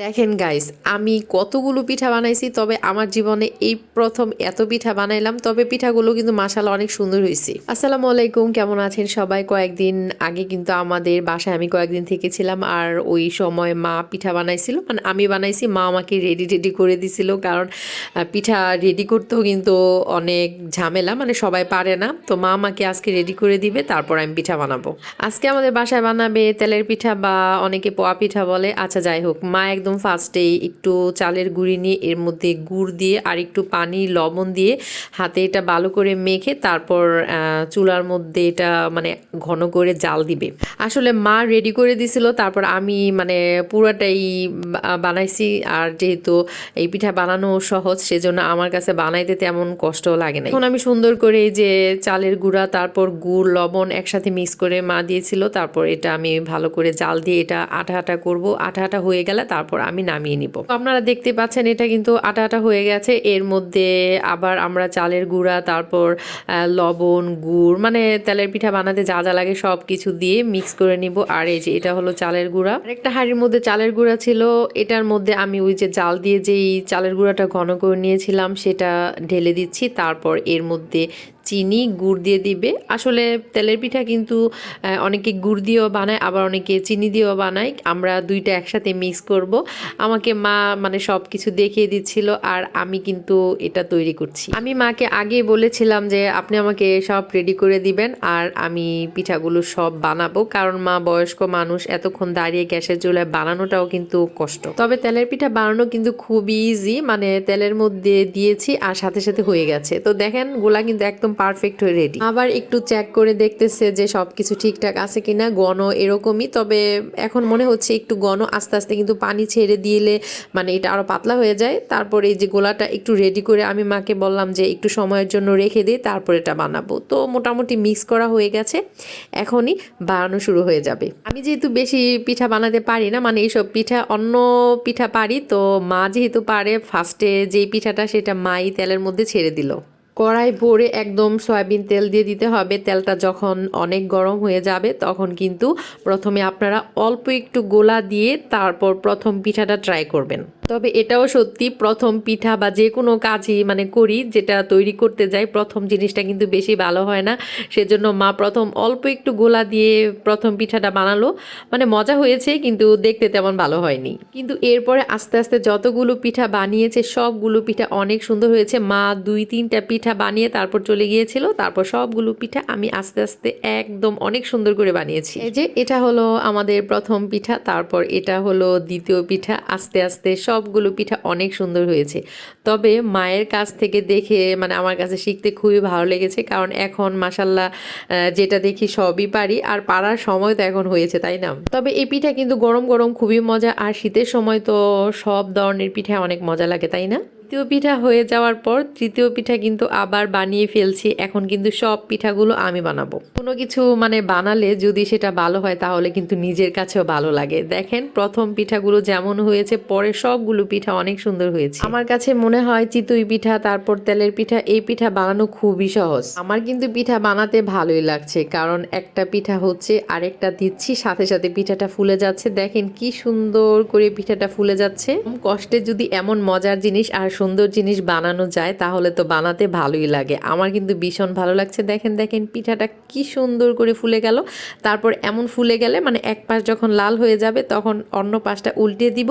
দেখেন গাইস আমি কতগুলো পিঠা বানাইছি, তবে আমার জীবনে এই প্রথম এত পিঠা বানাইলাম, তবে পিঠাগুলো কিন্তু মাসালা অনেক সুন্দর হয়েছে। আসসালামু আলাইকুম, কেমন আছেন সবাই? কয়েকদিন আগে কিন্তু আমাদের বাসায় আমি কয়েকদিন থেকেছিলাম, আর ওই সময় মা পিঠা বানাইছিল মানে আমি বানাইছি, মা আমাকে রেডি রেডি করে দিছিল, কারণ পিঠা রেডি করতেও কিন্তু অনেক ঝামেলা মানে সবাই পারে না, তো মা আমাকে আজকে রেডি করে দিবে, তারপর আমি পিঠা বানাবো। আজকে আমাদের বাসায় বানাবে তেলের পিঠা বা অনেকে পোয়া পিঠা বলে আচ্ছা যাই হোক, মা একদম ফার্স্টেই একটু চালের গুঁড়ি নিয়ে এর মধ্যে গুড় দিয়ে আর একটু পানি, লবণ দিয়ে হাতে এটা ভালো করে মেখে তারপর চুলার মধ্যে এটা মানে ঘন করে জাল দিবে। আসলে মা রেডি করে দিছিল, তারপর আমি মানে পুরাটাই বানাইছি আর যেহেতু এই পিঠা বানানো সহজ, সেজন্য আমার কাছে বানাইতে তেমন কষ্ট লাগে না এখন আমি সুন্দর করে এই যে চালের গুঁড়া, তারপর গুড়, লবণ একসাথে মিক্স করে মা দিয়েছিল, তারপর এটা আমি ভালো করে জাল দিয়ে এটা আঠা আঠা করব। আঠা আঠা হয়ে গেলে তারপর আমি নামিয়ে নিব। আপনারা দেখতে পাচ্ছেন এটা কিন্তু আটা আটা হয়ে গেছে। এর মধ্যে আবার আমরা চালের গুঁড়া, তারপর লবণ, গুড় মানে তেলের পিঠা বানাতে যা যা লাগে সব কিছু দিয়ে মিক্স করে নিব। আর এই যে এটা হলো চালের গুঁড়া। একটা হাঁড়ির মধ্যে চালের গুঁড়া ছিল। এটার মধ্যে আমি ওই যে জাল দিয়ে যেই চালের গুঁড়াটা ঘন করে নিয়েছিলাম, সেটা ঢেলে দিচ্ছি। তারপর এর মধ্যে চিনি, গুড় দিয়ে দিবে। আসলে তেলের পিঠা কিন্তু অনেকে গুড় দিয়েও বানায়, আবার অনেকে চিনি দিয়েও বানায়। আমরা দুইটা একসাথে মিক্স করব। আমাকে মা মানে সব কিছু দেখিয়ে দিচ্ছিল আর আমি কিন্তু এটা তৈরি করছি। আমি মাকে আগে বলেছিলাম যে, আপনি আমাকে সব রেডি করে দিবেন আর আমি পিঠাগুলো সব বানাবো। কারণ মা বয়স্ক মানুষ, এতক্ষণ দাঁড়িয়ে গ্যাসের চুলায় বানানোটাও কিন্তু কষ্ট। তবে তেলের পিঠা বানানো কিন্তু খুবই ইজি মানে তেলের মধ্যে দিয়েছি আর সাথে সাথে হয়ে গেছে। তো দেখেন, গোলা কিন্তু একদম পারফেক্ট হয়ে রেডি আবার একটু চেক করে দেখতেছে যে সব কিছু ঠিকঠাক আছে কিনা গণ এরকমই, তবে এখন মনে হচ্ছে একটু গণ আস্তে আস্তে কিন্তু পানি ছেড়ে দিলে মানে এটা আরও পাতলা হয়ে যায়। তারপরে এই যে গোলাটা একটু রেডি করে আমি মাকে বললাম যে একটু সময়ের জন্য রেখে দিই তারপর এটা বানাবো। তো মোটামুটি মিক্স করা হয়ে গেছে, এখনই বানানো শুরু হয়ে যাবে। আমি যেহেতু বেশি পিঠা বানাতে পারি না মানে এইসব পিঠা, অন্য পিঠা পারি, তো মা যেহেতু পারে ফার্স্টে যেই পিঠাটা সেটা মাই তেলের মধ্যে ছেড়ে দিল। কড়াই ভরে একদম সয়াবিন তেল দিয়ে দিতে হবে। তেলটা যখন অনেক গরম হয়ে যাবে, তখন কিন্তু প্রথমে আপনারা অল্প একটু গোলা দিয়ে তারপর প্রথম পিঠাটা ট্রাই করবেন। তবে এটাও সত্যি প্রথম পিঠা বা যে কোনো কাজই মানে করি, যেটা তৈরি করতে যাই, প্রথম জিনিসটা কিন্তু বেশি ভালো হয় না। সেজন্য মা প্রথম অল্প একটু গোলা দিয়ে প্রথম পিঠাটা বানালো। মানে মজা হয়েছে, কিন্তু দেখতে তেমন ভালো হয়নি। কিন্তু এরপরে আস্তে আস্তে যতগুলো পিঠা বানিয়েছে, সবগুলো পিঠা অনেক সুন্দর হয়েছে। মা দুই তিনটা পিঠা বানিয়ে তারপর চলে গিয়েছিল। তারপর সবগুলো পিঠা আমি আস্তে আস্তে একদম অনেক সুন্দর করে বানিয়েছি। এই যে এটা হলো আমাদের প্রথম পিঠা, তারপর এটা হলো দ্বিতীয় পিঠা। আস্তে আস্তে সবগুলো পিঠা অনেক সুন্দর হয়েছে। তবে মায়ের কাছ থেকে দেখে মানে আমার কাছে শিখতে খুবই ভালো লেগেছে, কারণ এখন মাসাল্লাহ যেটা দেখি সবই পারি, আর পারার সময় তো এখন হয়েছে, তাই না? তবে এই পিঠা কিন্তু গরম গরম খুবই মজা, আর শীতের সময় তো সব ধরনের পিঠা অনেক মজা লাগে, তাই না? দ্বিতীয় পিঠা হয়ে যাওয়ার পর তৃতীয় পিঠা কিন্তু আবার বানিয়ে ফেলছি। এখন কিন্তু সব পিঠাগুলো আমি বানাবো। কোনো কিছু মানে বানালে যদি সেটা ভালো হয় তাহলে কিন্তু নিজের কাছেও ভালো লাগে। দেখেন প্রথম পিঠাগুলো যেমন হয়েছে, পরে সবগুলো পিঠা অনেক সুন্দর হয়েছে। আমার কাছে মনে হয় চিতই পিঠা, তারপর তেলের পিঠা, এই পিঠা বানানো খুবই সহজ। আমার কিন্তু পিঠা বানাতে ভালোই লাগছে, কারণ একটা পিঠা হচ্ছে আরেকটা দিচ্ছি, সাথে সাথে পিঠাটা ফুলে যাচ্ছে। দেখেন কি সুন্দর করে পিঠাটা ফুলে যাচ্ছে। কষ্টে যদি এমন মজার জিনিস আর সুন্দর জিনিস বানানো যায়, তাহলে তো বানাতে ভালোই লাগে। আমার কিন্তু ভীষণ ভালো লাগছে। দেখেন দেখেন পিঠাটা কি সুন্দর করে ফুলে গেল। তারপর এমন ফুলে গেলে মানে এক পাশ যখন লাল হয়ে যাবে, তখন অন্য পাশটা উল্টে দিব।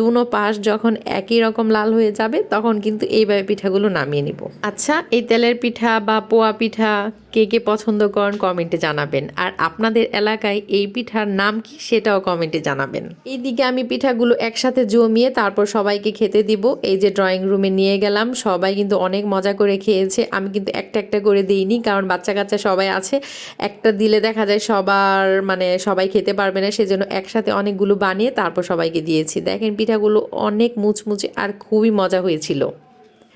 দুনো পাশ যখন একই রকম লাল হয়ে যাবে, তখন কিন্তু এইভাবে পিঠাগুলো নামিয়ে নিব। আচ্ছা এই তেলের পিঠা বা পোয়া পিঠা কে কে পছন্দ করেন কমেন্টে জানাবেন। আর আপনাদের এলাকায় এই পিঠার নাম কি সেটাও কমেন্টে জানাবেন। এইদিকে আমি পিঠাগুলো একসাথে জমিয়ে তারপর সবাইকে খেতে দিব। এই যে ড্রয়িং রুমে নিয়ে গেলাম, সবাই কিন্তু অনেক মজা করে খেয়েছে। আমি কিন্তু একটা একটা করে দিইনি, কারণ বাচ্চা কাচ্চা সবাই আছে। একটা দিলে দেখা যায় সবার মানে সবাই খেতে পারবে না, সেজন্য একসাথে অনেকগুলো বানিয়ে তারপর সবাইকে দিয়েছি। দেখেন পিঠাগুলো অনেক মুচমুচে আর খুবই মজা হয়েছিল।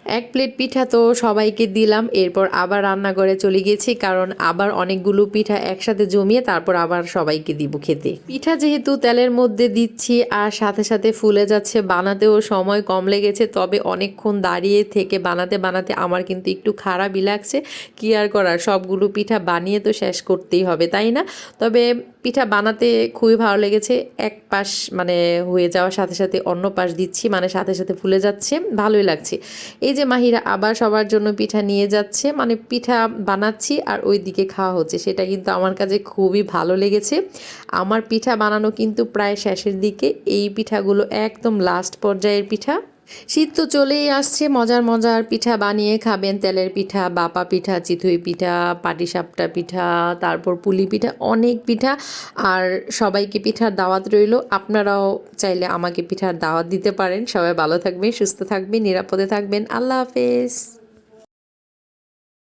এক প্লেট পিঠা তো সবাইকে দিলাম, এরপর আবার রান্নাঘরে চলে গেছি কারণ আবার অনেকগুলো পিঠা একসাথে জমিয়ে তারপর আবার সবাইকে দিব খেতে। পিঠা যেহেতু তেলের মধ্যে দিচ্ছি আর সাথে সাথে ফুলে যাচ্ছে, বানাতেও সময় কম লেগেছে, তবে অনেকক্ষণ দাঁড়িয়ে থেকে বানাতে বানাতে আমার কিন্তু একটু খারাপই লাগছে। কি আর করার, সবগুলো পিঠা বানিয়ে তো শেষ করতেই হবে, তাই না? তবে পিঠা বানাতে খুবই ভালো লেগেছে। এক পাশ মানে হয়ে যাওয়ার সাথে সাথে অন্য পাশ দিচ্ছি মানে সাথে সাথে ফুলে যাচ্ছে, ভালোই লাগছে। এই যে মাহিরা আবার সবার জন্য পিঠা নিয়ে যাচ্ছে মানে পিঠা বানাচ্ছি আর ওই দিকে খাওয়া হচ্ছে, সেটা কিন্তু আমার কাছে খুবই ভালো লেগেছে। আমার পিঠা বানানো কিন্তু প্রায় শেষের দিকে, এই পিঠাগুলো একদম লাস্ট পর্যায়ের পিঠা। শীত তো চলেই আসছে, মজার মজার পিঠা বানিয়ে খাবেন, তেলের পিঠা, বাপা পিঠা চিথুই পিঠা, পাটিসাপটা পিঠা, তারপর পুলি পিঠা, অনেক পিঠা। আর সবাইকে পিঠার দাওয়াত রইল। আপনারাও চাইলে আমাকে পিঠার দাওয়াত দিতে পারেন। সবাই ভালো থাকবেন, সুস্থ থাকবেন, নিরাপদে থাকবেন। আল্লাহ হাফেজ।